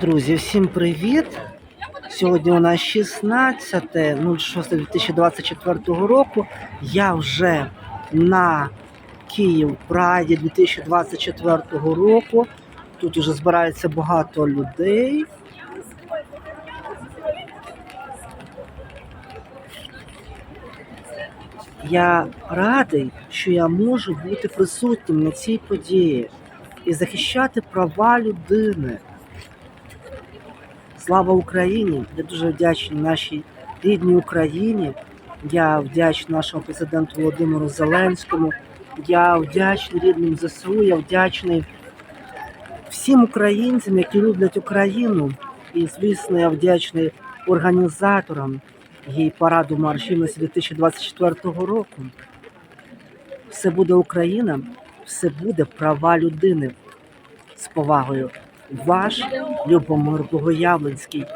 Друзі, всім привіт! Сьогодні у нас 16.06.2024 року. Я вже на Київ Праді 2024 року. Тут уже збирається багато людей. Я радий, що я можу бути присутнім на цій події і захищати права людини. Слава Україні! Я дуже вдячний нашій рідній Україні. Я вдячний нашому президенту Володимиру Зеленському. Я вдячний рідним ЗСУ. Я вдячний всім українцям, які люблять Україну. І, звісно, я вдячний організаторам її параду маршівності 2024 року. Все буде Україна, все буде права людини. З повагою. Ваш Любомир Богоявленський.